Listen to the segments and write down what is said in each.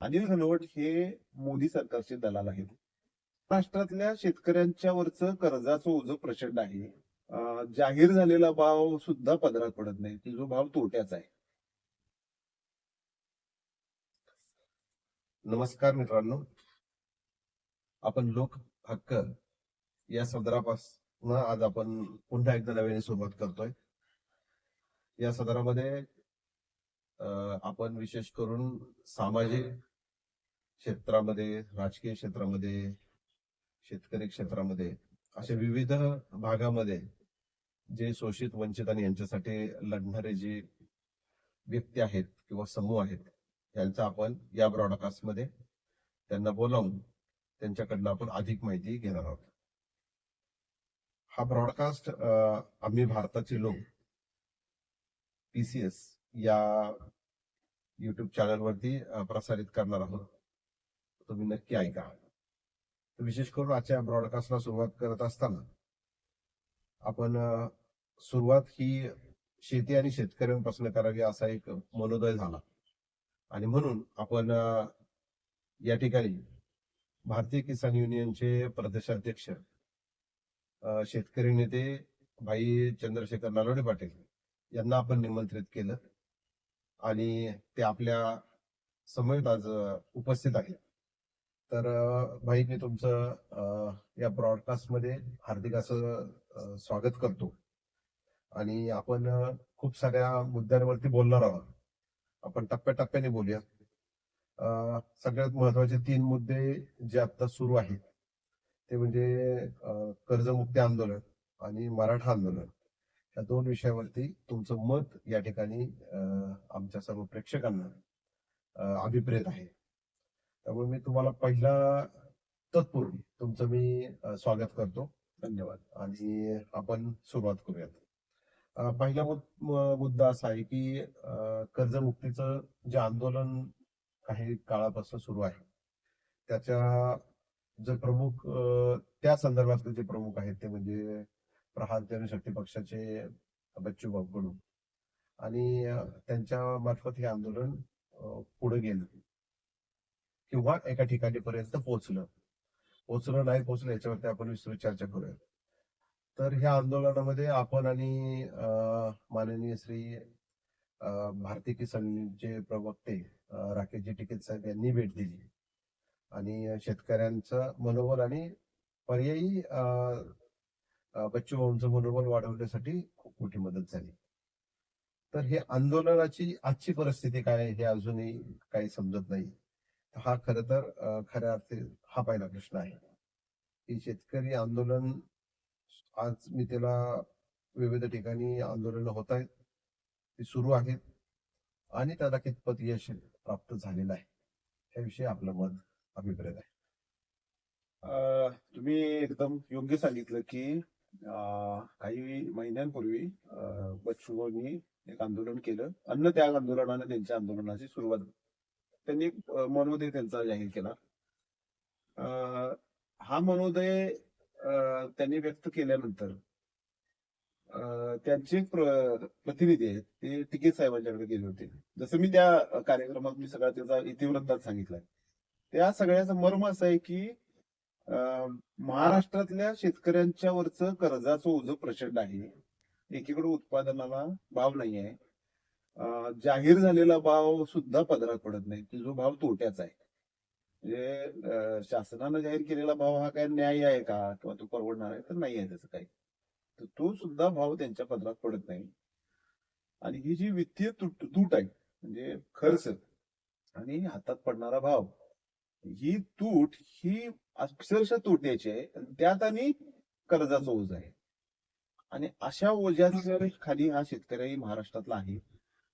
अनिल घनवट हे मोदी सरकारचे दलाल आहेत. महाराष्ट्रातल्या शेतकऱ्यांच्या वरचं कर्जाचं ओझं प्रचंड आहे. जाहीर झालेला भाव सुद्धा पदरात पडत नाही. की जो भाव तोट्याचा आहे. नमस्कार मित्रांनो. आपण लोक हक्क या सदरापासून आज आपण पुन्हा एकदा नव्याने सुरुवात करतोय. या सदरामध्ये आपण विशेष करून सामाजिक क्षेत्रामध्ये राजकीय क्षेत्रामध्ये शेतकरी क्षेत्रामध्ये अशा विविध भागामध्ये जे शोषित वंचित आणि यांच्यासाठी लढणारे जे व्यक्ती आहेत किंवा समूह आहेत यांचा आपण या ब्रॉडकास्टमध्ये त्यांना बोलावून त्यांच्याकडनं आपण अधिक माहिती घेणार आहोत. हा ब्रॉडकास्ट आम्ही भारताचे लोक पीसीएस या युट्यूब चॅनलवरती प्रसारित करणार आहोत. तुम्ही नक्की ऐका. विशेष करून आजच्या ब्रॉडकास्टला सुरुवात करत असताना आपण सुरुवात ही शेती आणि शेतकऱ्यांपासून करावी असा एक मनोदय झाला. आणि म्हणून आपण या ठिकाणी भारतीय किसान युनियनचे प्रदेशाध्यक्ष शेतकरी नेते भाई चंद्रशेखर नालोडे पाटील यांना आपण निमंत्रित केलं. आणि ते आपल्या समवेत आज उपस्थित आहेत. तर भाई मी तुमचं या ब्रॉडकास्टमध्ये हार्दिक असं स्वागत करतो. आणि आपण खूप साऱ्या मुद्द्यांवरती बोलणार आहोत. आपण टप्प्याटप्प्याने बोलूया. सगळ्यात महत्त्वाचे तीन मुद्दे जे आता सुरू आहेत ते म्हणजे कर्जमुक्ती आंदोलन आणि मराठा आंदोलन. या दोन विषयावरती तुमचं मत या ठिकाणी आमच्या सर्व प्रेक्षकांना अभिप्रेत आहे. त्यामुळे मी तुम्हाला पहिला तत्पूर्वी तुमचं मी स्वागत करतो. धन्यवाद. आणि आपण सुरुवात करूयात. पहिला मुद्दा असा आहे की कर्जमुक्तीचं जे आंदोलन काही काळापासून सुरू आहे त्याच्या जे प्रमुख त्या संदर्भातले जे प्रमुख आहेत ते म्हणजे प्रहार जनशक्ती पक्षाचे बच्चू भाऊ कडू आणि त्यांच्या मार्फत हे आंदोलन पुढे गेलं. किंवा एका ठिकाणी पर्यंत पोहोचलं पोहोचलं नाही पोहोचलं याच्यावरती आपण विस्तृत चर्चा करूया. तर ह्या आंदोलनामध्ये आपण आणि माननीय श्री अ, भारतीय किसानचे प्रवक्ते राकेशजी टिकेत साहेब यांनी भेट दिली. आणि शेतकऱ्यांचं मनोबल आणि पर्यायी अ, बच्चू भाऊंचं मनोबल वाढवण्यासाठी खूप मोठी मदत झाली. तर हे आंदोलनाची आजची परिस्थिती काय आहे हे अजूनही काही समजत नाही. हा खर तर खऱ्या अर्थी हा पहिला प्रश्न आहे. की शेतकरी आंदोलन आज मी त्याला विविध ठिकाणी आंदोलन होत आहेत. ती सुरू आहेत. आणि त्याला कितपत यश प्राप्त झालेलं आहे. याविषयी आपलं मत अभिप्राय आहे. अं, तुम्ही एकदम योग्य सांगितलं की अं, काही महिन्यांपूर्वी अं, एक आंदोलन केलं. अन्न त्याग आंदोलनाने त्यांच्या आंदोलनाची सुरुवात त्यांनी मनोदय त्यांचा जाहीर केला. अं, हा मनोदय त्यांनी व्यक्त केल्यानंतर अं, त्यांचे प्रतिनिधी आहेत ते टिकेत साहेबांच्याकडे गेले होते. जसं मी त्या कार्यक्रमात मी सगळा त्याचा इतिवृत्तात सांगितलाय. त्या सगळ्याचा मर्म असं आहे की अं, महाराष्ट्रातल्या शेतकऱ्यांच्या वरचं कर्जाचं ओझं प्रचंड आहे. एकीकडे उत्पादनाला भाव नाही आहे जाहीर झालेला भाव सुद्धा पदरात पडत नाही. की जो भाव तोट्याचा आहे. म्हणजे शासनानं जाहीर केलेला भाव हा काय न्याय आहे का? किंवा तो परवडणार आहे? तर नाही आहे त्याचं काही. तर तो सुद्धा भाव त्यांच्या पदरात पडत नाही. आणि ही जी वित्तीय तूट तूट आहे म्हणजे खर्च आणि हातात पडणारा भाव ही तूट ही अक्षरशः तोट्याची आहे. आणि त्यात आणि कर्जाचा ओझ आहे. आणि अशा ओझ्याच्या खाली हा शेतकरी महाराष्ट्रातला आहे.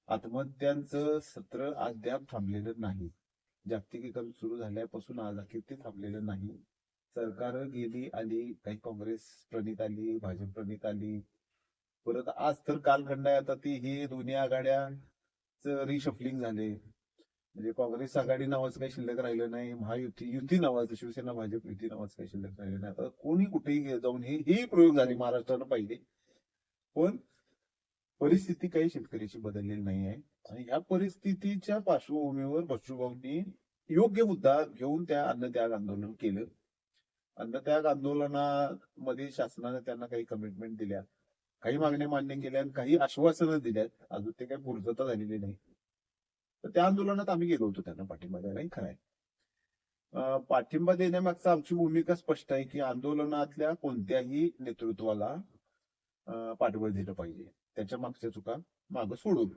आत्महत्यांचं सत्र अद्याप थांबलेलं नाही. जागतिकीकरण सुरू झाल्यापासून आज अखेर ते थांबलेलं नाही. सरकार गेली आली काही काँग्रेस प्रणित आली भाजप प्रणित आली. परत आज तर कालखंड आहे आता ती ही दोन्ही आघाड्याच रिशफलिंग झाले म्हणजे काँग्रेस आघाडी नावाचं काही शिल्लक राहिलं नाही महायुती युती नावाचं शिवसेना भाजप युती नावाचं काही शिल्लक राहिलं नाही. आता कोणी कुठेही जाऊन हे ही प्रयोग झाले महाराष्ट्रानं पाहिले. पण परिस्थिती काही शेतकऱ्याची बदललेली नाही आहे. आणि ह्या परिस्थितीच्या पार्श्वभूमीवर बच्चूभाऊंनी योग्य मुद्दा घेऊन त्या अन्नत्याग आंदोलन केलं. अन्नत्याग आंदोलनामध्ये शासनाने त्यांना काही कमिटमेंट दिल्या काही मागण्या मान्य केल्या आणि काही आश्वासनं दिल्यात. अजून ते काही पूर्तता झालेली नाही. तर त्या आंदोलनात आम्ही गेलो होतो त्यांना पाठिंबा द्यायला खरं आहे. पाठिंबा देण्यामागचा आमची भूमिका स्पष्ट आहे की आंदोलनातल्या कोणत्याही नेतृत्वाला पाठबळ दिलं पाहिजे. त्याच्या मागच्या चुका मागं सोडून.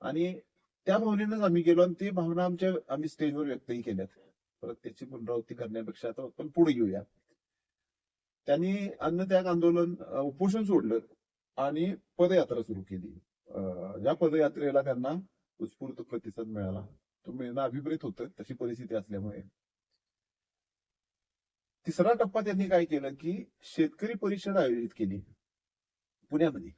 आणि त्या भावनेनंच आम्ही गेलो आणि ती भावना आमच्या आम्ही स्टेजवर व्यक्तही केल्यात. परत त्याची पुनरावृत्ती करण्यापेक्षा आता आपण पुढे घेऊया त्यांनी अन्नत्याग आंदोलन उपोषण सोडलं आणि पदयात्रा सुरू केली. अं, ज्या पदयात्रेला त्यांना उत्स्फूर्त प्रतिसाद मिळाला तो मिळणं अभिप्रेत होतं तशी परिस्थिती असल्यामुळे. तिसरा टप्पा त्यांनी काय केलं की शेतकरी परिषद आयोजित केली. पुण्यामध्ये.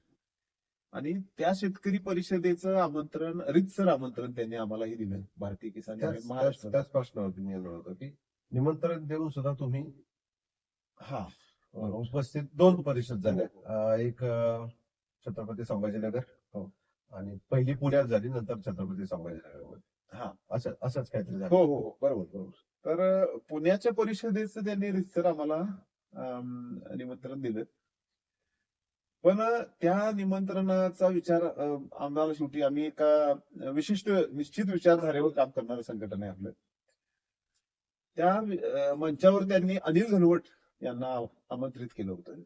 आणि त्या शेतकरी परिषदेचं आमंत्रण रितसर आमंत्रण त्यांनी आम्हालाही दिलं भारतीय किसान महाराष्ट्र. त्याच प्रश्नावरती मी येणार होतो की निमंत्रण देऊन सुद्धा तुम्ही हा. उपस्थित दोन परिषद झाल्या एक छत्रपती संभाजीनगर हो. आणि पहिली पुण्यात झाली नंतर छत्रपती संभाजीनगर हा. असं असंच काहीतरी झालं. हो हो हो बरोबर बरोबर. तर पुण्याच्या परिषदेचं त्यांनी रितसर आम्हाला निमंत्रण दिलं. पण त्या निमंत्रणाचा विचार आम्हाला शेवटी आम्ही एका विशिष्ट निश्चित विचारधारेवर काम करणारं संघटन आहे आपलं. त्या मंचावर त्यांनी अनिल घनवट यांना आमंत्रित केलं होतं.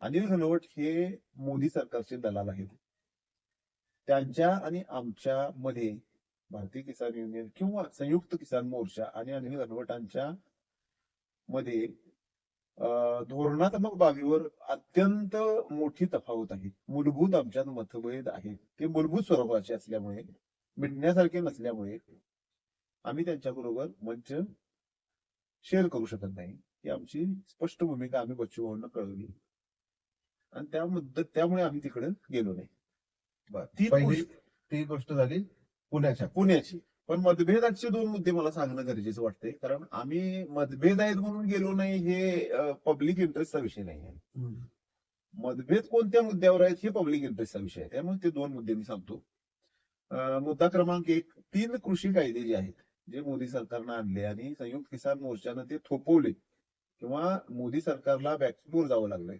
अनिल घनवट हे मोदी सरकारचे दलाल आहेत. त्यांच्या आणि आमच्या मध्ये भारतीय किसान युनियन किंवा संयुक्त किसान मोर्चा आणि अनिल घनवटांच्या मध्ये धोरणात्मक बाबीवर अत्यंत मोठी तफावत आहे. मूलभूत आमच्यात मतभेद आहेत ते मूलभूत स्वरूपाचे असल्यामुळे मिटण्यासारखे नसल्यामुळे आम्ही त्यांच्याबरोबर मंच शेअर करू शकत नाही. ही आमची स्पष्ट भूमिका आम्ही बच्चू भाऊंना कळवली. आणि त्या मुद्दत त्यामुळे आम्ही तिकडे गेलो नाही. ती गोष्ट झाली पुण्याच्या. पुण्याची. पण मतभेदाचे दोन मुद्दे मला सांगणं गरजेचं वाटतंय. कारण आम्ही मतभेद आहेत म्हणून गेलो नाही हे पब्लिक इंटरेस्टचा विषय नाही आहे. मतभेद कोणत्या मुद्द्यावर आहेत हे पब्लिक इंटरेस्टचा विषय आहे. त्यामुळे ते दोन मुद्दे मी सांगतो. मुद्दा क्रमांक एक तीन कृषी कायदे जे आहेत जे मोदी सरकारनं आणले आणि संयुक्त किसान मोर्चानं ते थोपवले किंवा मोदी सरकारला बॅकफूर जावं लागलंय.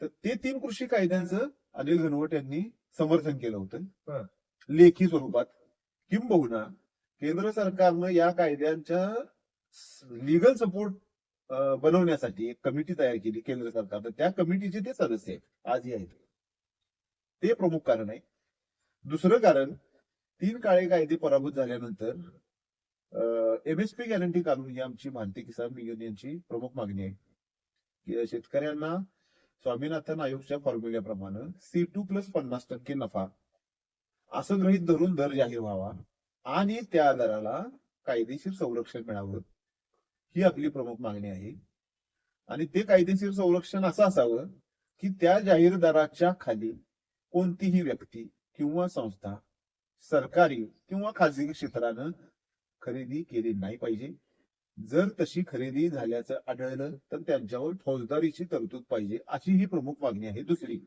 तर ते तीन कृषी कायद्यांचं अनिल घनवट यांनी समर्थन केलं होतं. लेखी स्वरूपात. किंबहुना केंद्र सरकारनं या कायद्यांच्या लिगल सपोर्ट बनवण्यासाठी एक कमिटी तयार केली केंद्र सरकारनं त्या कमिटीचे ते सदस्य आहेत. आजही आहेत. ते प्रमुख कारण आहे. दुसरं कारण तीन काळे कायदे पराभूत झाल्यानंतर एमएसपी गॅरंटी काढून ही आमची भारतीय किसान युनियनची प्रमुख मागणी आहे. की शेतकऱ्यांना स्वामीनाथन आयोगच्या फॉर्म्युल्याप्रमाणे सी टू प्लस पन्नास टक्के नफा असं गृहीत धरून दर जाहीर व्हावा. आणि त्या दराला कायदेशीर संरक्षण मिळावं. ही आपली प्रमुख मागणी आहे. आणि ते कायदेशीर संरक्षण असं असावं की त्या जाहीर दराच्या खाली कोणतीही व्यक्ती किंवा संस्था सरकारी किंवा खाजगी क्षेत्रानं खरेदी केली नाही पाहिजे. जर तशी खरेदी झाल्याचं आढळलं तर त्यांच्यावर फौजदारीची तरतूद पाहिजे अशी ही प्रमुख मागणी आहे दुसरी.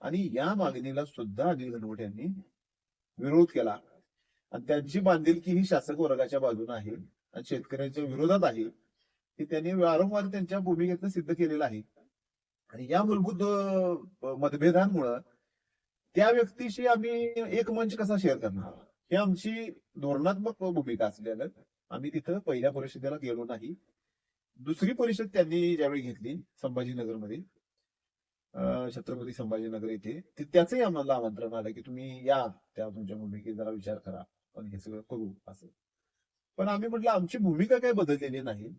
आणि या मागणीला सुद्धा अनिल घनवट यांनी विरोध केला. आणि त्यांची बांधिलकी ही शासक वर्गाच्या बाजूने आहे आणि शेतकऱ्यांच्या विरोधात आहे. हे त्यांनी वारंवार त्यांच्या भूमिकेतनं सिद्ध केलेलं आहे. आणि या मूलभूत मतभेदांमुळं त्या व्यक्तीशी आम्ही एक मंच कसा शेअर करणार? हे आमची धोरणात्मक भूमिका असल्यानं आम्ही तिथं पहिल्या परिषदेला गेलो नाही. दुसरी परिषद त्यांनी ज्यावेळी घेतली संभाजीनगरमध्ये छत्रपती संभाजीनगर येथे ते- त्याचंही आम्हाला आमंत्रण आलं की तुम्ही या त्या तुमच्या भूमिकेत जरा विचार करा. पण हे सगळं करू असं. पण आम्ही म्हटलं आमची भूमिका काही बदललेली नाही.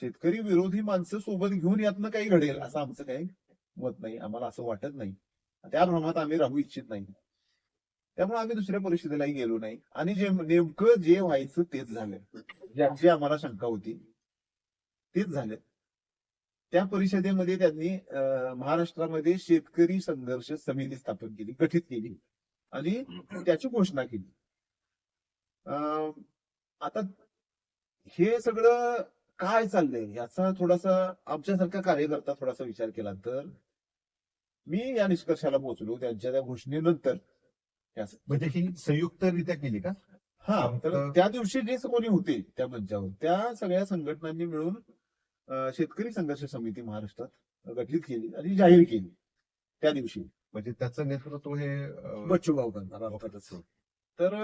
शेतकरी विरोधी माणसं सोबत घेऊन यातनं काही घडेल असं आमचं काही मत नाही आम्हाला असं वाटत नाही. त्या भ्रमात आम्ही राहू इच्छित नाही. त्यामुळे आम्ही दुसऱ्या परिषदेलाही गेलो नाही. आणि जे नेमकं जे व्हायचं तेच झालं. ज्यांची आम्हाला शंका होती तेच झालं. त्या परिषदेमध्ये त्यांनी महाराष्ट्रामध्ये शेतकरी संघर्ष समिती स्थापन केली गठीत केली. आणि त्याची घोषणा केली. आता हे सगळं काय चाललंय याचा थोडासा आमच्यासारखा कार्यकर्ता थोडासा विचार केला तर मी या निष्कर्षाला पोहोचलो त्यांच्या त्या घोषणेनंतर. म्हणजे ही संयुक्तरित्या केली का? हा तर त्या दिवशी जे कोणी होते त्या मंचावर त्या सगळ्या संघटनांनी मिळून शेतकरी संघर्ष समिती महाराष्ट्रात गठीत केली आणि जाहीर केली. त्या दिवशी. म्हणजे त्याचं नेतृत्व हे अं, बच्चू भाऊ करणार तर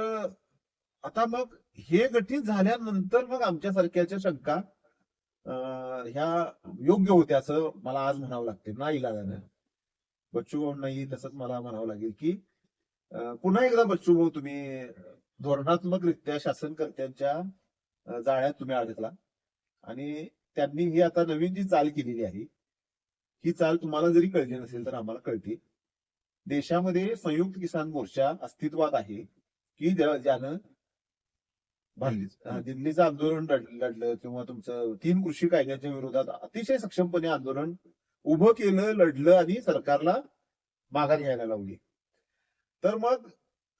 आता मग हे गठीत झाल्यानंतर मग आमच्यासारख्याच्या शंका अं, ह्या योग्य होत्या असं मला आज म्हणावं लागते. नाही लागणार. बच्चू भाऊ नाही तसंच मला म्हणावं लागेल की पुन्हा एकदा बच्चू भाऊ तुम्ही धोरणात्मकरित्या शासनकर्त्यांच्या जाळ्यात तुम्ही अडकला आणि त्यांनी ही आता नवीन जी चाल केलेली आहे ही चाल तुम्हाला जरी कळली नसेल तर आम्हाला कळते देशामध्ये संयुक्त किसान मोर्चा अस्तित्वात आहे की ज्यानं दिल्लीच. दिल्लीचं आंदोलन लढलं किंवा तुमचं तीन कृषी कायद्याच्या विरोधात अतिशय सक्षमपणे आंदोलन उभं केलं लढलं आणि सरकारला माघार घ्यायला लावली तर मग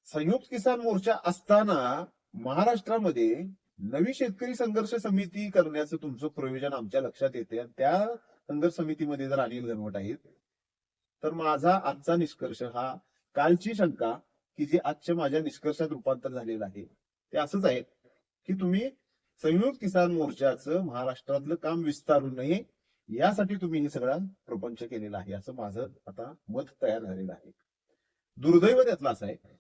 संयुक्त किसान मोर्चा असताना महाराष्ट्रामध्ये नवी शेतकरी संघर्ष समिती करण्याचं तुमचं प्रयोजन आमच्या लक्षात येते आणि त्या संघर्ष समितीमध्ये जर अनिल घनवट आहेत तर माझा आजचा निष्कर्ष हा कालची शंका की जी आजच्या माझ्या निष्कर्षात रूपांतर झालेलं आहे ते असंच आहे की तुम्ही संयुक्त किसान मोर्चाचं महाराष्ट्रातलं काम विस्तारू नये यासाठी तुम्ही हे सगळा प्रपंच केलेला आहे असं माझं आता मत तयार झालेलं आहे. दुर्दैव त्यातलं असं आहे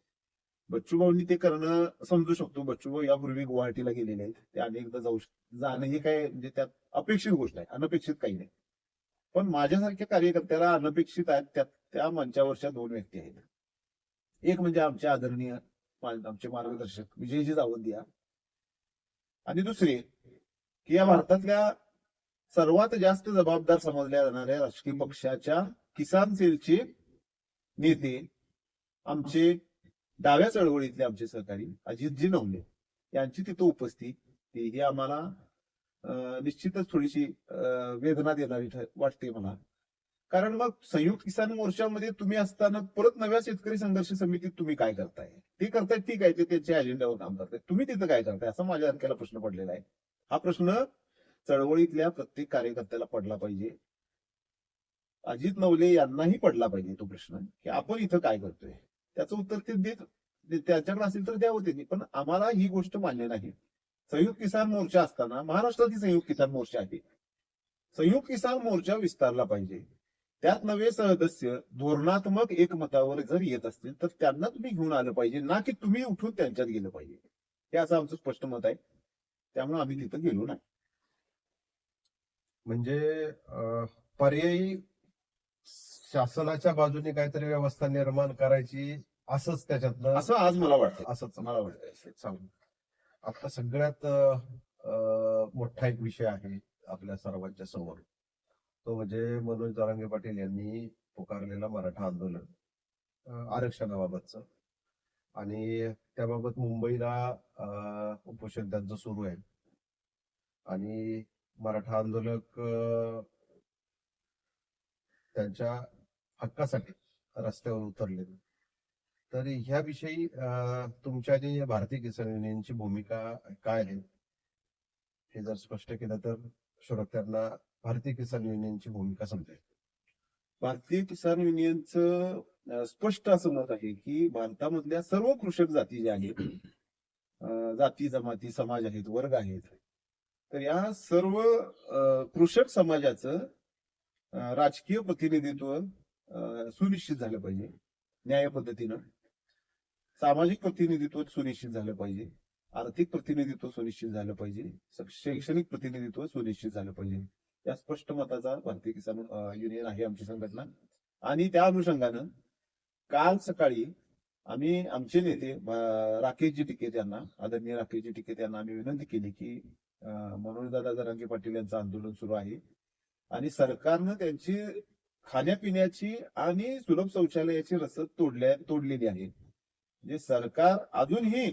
बच्चूभाऊंनी ते करणं समजू शकतो. बच्चूभाऊ यापूर्वी गुवाहाटीला गेलेले आहेत. ते अनेकदा जाऊ जाणं हे काय म्हणजे त्यात अपेक्षित गोष्ट आहे. अनपेक्षित काही नाही. पण माझ्यासारख्या कार्यकर्त्याला अनपेक्षित आहेत त्यात त्या मंचावरच्या दोन व्यक्ती आहेत. एक म्हणजे आमचे आदरणीय आमचे मार्गदर्शक विजयजी जावंदिया आणि दुसरे की या भारतातल्या सर्वात जास्त जबाबदार समजल्या जाणाऱ्या राजकीय पक्षाच्या किसान सेलचे नेते आमचे डाव्या चळवळीतले आमचे सहकारी अजितजी नवले यांची तिथं उपस्थिती. ही आम्हाला अं, निश्चितच थोडीशी वेदना देणारी वाटते मला. कारण मग संयुक्त किसान मोर्चामध्ये तुम्ही असताना परत नव्या शेतकरी संघर्ष समितीत तुम्ही काय करताय? ते करताय ठीक आहे ते त्यांच्या अजेंड्यावर काम करताय तुम्ही तिथं काय करताय? असा माझ्या आणखीला प्रश्न पडलेला आहे. हा प्रश्न चळवळीतल्या प्रत्येक कार्यकर्त्याला पडला पाहिजे. अजित नवले यांनाही पडला पाहिजे तो प्रश्न की आपण इथं काय करतोय? त्याचं उत्तर ते देत त्याच्याकडे असेल तर द्यावं त्यांनी. पण आम्हाला ही गोष्ट मान्य नाही. संयुक्त किसान मोर्चा असताना महाराष्ट्रातील संयुक्त किसान मोर्चा आहे. संयुक्त किसान मोर्चा विस्तारला पाहिजे. त्यात नवे सदस्य धोरणात्मक एकमतावर जर येत असतील तर त्यांना तुम्ही घेऊन आलं पाहिजे ना की तुम्ही उठून त्यांच्यात गेलं पाहिजे. हे असं आमचं स्पष्ट मत आहे. त्यामुळे आम्ही तिथं गेलो नाही. म्हणजे अं, पर्यायी शासनाच्या बाजूने काहीतरी व्यवस्था निर्माण करायची असंच त्याच्यातलं असं आज मला वाटतं असंच मला वाटतं चांगलं आता सगळ्यात मोठा एक विषय आहे आपल्या सर्वांच्या समोर. तो म्हणजे मनोज जरांगे पाटील यांनी पुकारलेला मराठा आंदोलन आरक्षणाबाबतचं. आणि त्याबाबत मुंबईला उपोषण त्यांचं सुरू आहे. आणि मराठा आंदोलक त्यांच्या हक्कासाठी रस्त्यावर उतरले तर ह्याविषयी अं, तुमच्या आणि भारतीय किसान युनियनची भूमिका काय आहे हे जर स्पष्ट केलं तर श्रोत्यांना भारतीय किसान युनियनची भूमिका समजेल. भारतीय किसान युनियनचं स्पष्ट असं मत आहे की भारतामधल्या सर्व कृषक जाती ज्या आहेत जाती जमाती समाज आहेत वर्ग आहेत तर या सर्व कृषक समाजाचं राजकीय प्रतिनिधित्व सुनिश्चित झालं पाहिजे. न्याय पद्धतीनं. सामाजिक प्रतिनिधित्व सुनिश्चित झालं पाहिजे. आर्थिक प्रतिनिधित्व सुनिश्चित झालं पाहिजे. शैक्षणिक प्रतिनिधित्व सुनिश्चित झालं पाहिजे. या स्पष्ट मताचा भारतीय किसान युनियन आहे आमची संघटना. आणि त्या अनुषंगानं काल सकाळी आम्ही आमचे नेते राकेशजी टिकेत यांना आदरणीय राकेशजी टिकेत यांना आम्ही विनंती केली की अं, मनोजदादा जरांगे पाटील यांचं आंदोलन सुरू आहे. आणि सरकारनं त्यांची खाण्यापिण्याची आणि सुलभ शौचालयाची रसद तोडल्या तोडलेली आहे. म्हणजे सरकार अजूनही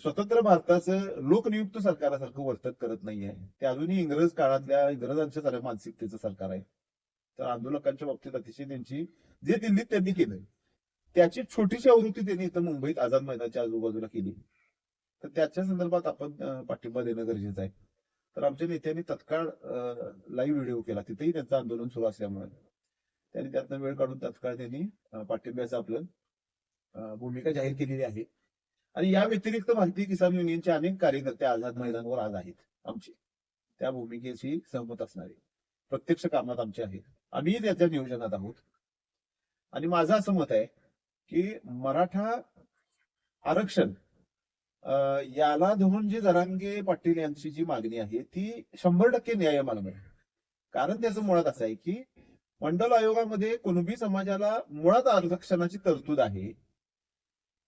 स्वतंत्र भारताचं लोकनियुक्त सरकारासारखं वर्तन करत नाहीये. ते अजूनही इंग्रज काळातल्या इंग्रजांच्या साऱ्या मानसिकतेचं सरकार आहे. तर आंदोलकांच्या बाबतीत अतिशय त्यांची जे दिल्लीत त्यांनी केलं त्याची छोटीशी आवृत्ती त्यांनी इथं मुंबईत आझाद मैदानाच्या आजूबाजूला केली. तर त्याच्या संदर्भात आपण पाठिंबा देणं गरजेचं आहे. तर आमच्या नेत्यांनी तत्काळ लाईव्ह व्हिडिओ केला. तिथेही त्यांचं आंदोलन सुरू असल्यामुळे. त्यांनी त्यातनं वेळ काढून तत्काळ त्यांनी पाठिंब्याचं आपलं भूमिका जाहीर केलेली आहे. आणि या व्यतिरिक्त भारतीय किसान युनियनचे अनेक कार्यकर्ते आझाद मैदानावर आज आहेत. आमचे. त्या भूमिकेशी सहमत असणारे. प्रत्यक्ष कामात आमचे आहेत. आम्ही त्याच्या नियोजनात आहोत. आणि माझं असं मत आहे की मराठा आरक्षण याला धरून जी जरांगे पाटील यांची जी मागणी आहे ती शंभर टक्के न्याय मागणी आहे कारण त्याचं मुळात असं आहे की मंडल आयोगामध्ये कुणबी समाजाला मुळात आरक्षणाची तरतूद आहे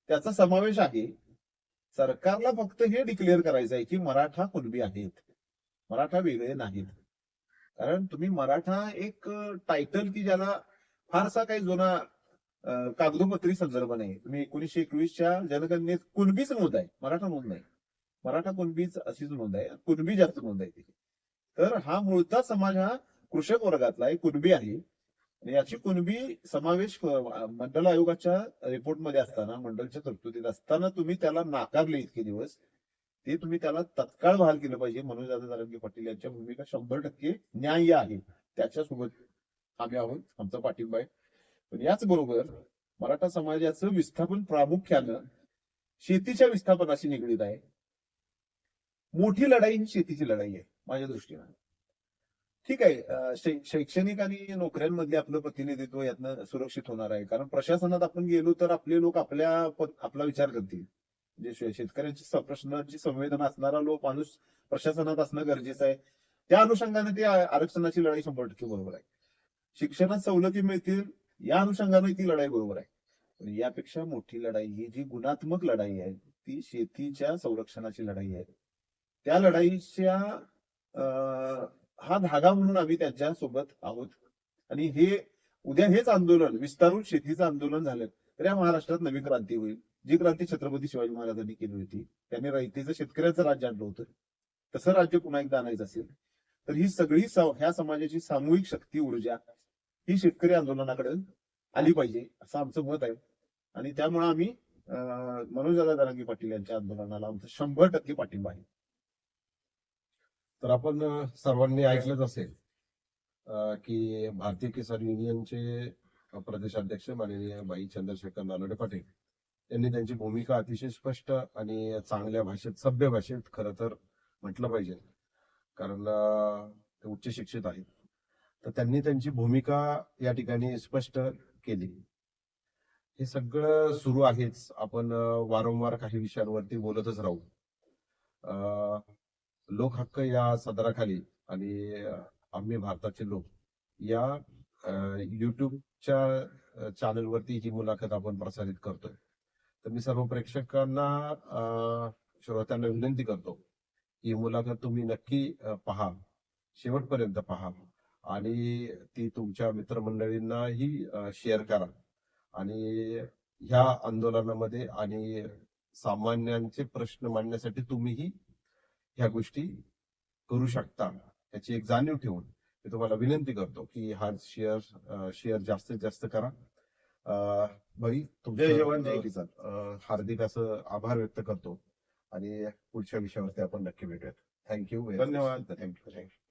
त्याचा समावेश आहे. सरकारला फक्त हे डिक्लेअर करायचं आहे की मराठा कुणबी आहेत. मराठा वेगळे नाहीत. कारण तुम्ही मराठा एक टायटल की ज्याला फारसा काही जुना कागदोपत्री संदर्भ नाही. तुम्ही एकोणीशे एकवीसच्या जनगणनेत कुणबीच नोंद आहे. मराठा नोंद नाही. मराठा कुणबीच अशीच नोंद आहे. कुणबी जास्त नोंद आहे तिथे. तर हा मूळचा समाज हा कृषक वर्गातला आहे कुणबी आहे. आणि याची कुणबी समावेश मंडल आयोगाच्या रिपोर्टमध्ये असताना मंडलच्या तरतुदीत असताना तुम्ही त्याला नाकारले इतके दिवस. ते तुम्ही त्याला तत्काळ बहाल केलं पाहिजे. मनोज दादा जारंगे पाटील यांच्या भूमिका शंभर टक्के न्याय्य आहे. त्याच्यासोबत आम्ही आहोत. आमचा पाठिंबा आहे. पण याच बरोबर मराठा समाजाचं विस्थापन प्रामुख्यानं शेतीच्या विस्थापनाशी निगडीत आहे. मोठी लढाई ही शेतीची लढाई आहे माझ्या दृष्टीनं. ठीक आहे शै- शैक्षणिक आणि नोकऱ्यांमधले आपलं प्रतिनिधित्व यातनं सुरक्षित होणार आहे. कारण प्रशासनात आपण गेलो तर आपले लोक आपल्या आपला विचार करतील. म्हणजे शेतकऱ्यांची प्रश्नांची संवेदना असणारा लोक माणूस प्रशासनात असणं गरजेचं आहे. त्या अनुषंगाने ते आरक्षणाची लढाई शंभर टक्के बरोबर आहे. शिक्षणात सवलती मिळतील या अनुषंगाने ती लढाई बरोबर आहे. पण यापेक्षा मोठी लढाई ही जी गुणात्मक लढाई आहे ती शेतीच्या संरक्षणाची लढाई आहे. त्या लढाईच्या अं, हा धागा म्हणून आम्ही त्यांच्यासोबत आहोत. आणि हे उद्या हेच आंदोलन विस्तारून शेतीचं आंदोलन झालं तर या महाराष्ट्रात नवी क्रांती होईल. जी क्रांती छत्रपती शिवाजी महाराजांनी केली होती त्यांनी रयतेचं शेतकऱ्याचं राज्य आणलं होतं. तसं राज्य पुन्हा एकदा आणायचं असेल तर ही सगळी ह्या समाजाची सामूहिक शक्ती ऊर्जा ही शेतकरी आंदोलनाकडे आली पाहिजे असं आमचं मत आहे. आणि त्यामुळे आम्ही अं, मनोजदादा दरांगी पाटील यांच्या आंदोलनाला आमचं शंभर टक्के पाठिंबा आहे. तर आपण सर्वांनी ऐकलंच असेल की भारतीय किसान युनियनचे प्रदेशाध्यक्ष माननीय बाई चंद्रशेखर नालोडे पाटील यांनी त्यांची भूमिका अतिशय स्पष्ट आणि चांगल्या भाषेत सभ्य भाषेत खरं तर म्हटलं पाहिजे. कारण ते उच्च शिक्षित आहेत. तर त्यांनी त्यांची भूमिका या ठिकाणी स्पष्ट केली. हे सगळं सुरू आहेच. आपण वारंवार काही विषयांवरती बोलतच राहू. लोक हक्क या सदराखाली आणि आम्ही भारताचे लोक या युट्यूबच्या चॅनलवरती ही मुलाखत आपण प्रसारित करतोय. तर मी सर्व प्रेक्षकांना श्रोत्यांना विनंती करतो ही मुलाखत तुम्ही नक्की पहा. शेवटपर्यंत पहा. आणि ती तुमच्या मित्रमंडळींनाही शेअर करा. आणि ह्या आंदोलनामध्ये आणि सामान्यांचे प्रश्न मांडण्यासाठी तुम्हीही ह्या गोष्टी करू शकता. याची एक जाणीव ठेवून मी तुम्हाला विनंती करतो की हा शेअर शेअर जास्तीत जास्त करा. भाई जय जवान जय तुमचं किसान. अं, हार्दिक असं आभार व्यक्त करतो. आणि पुढच्या विषयावरती आपण नक्की भेटूयात. थँक्यू धन्यवाद. Thank you thank you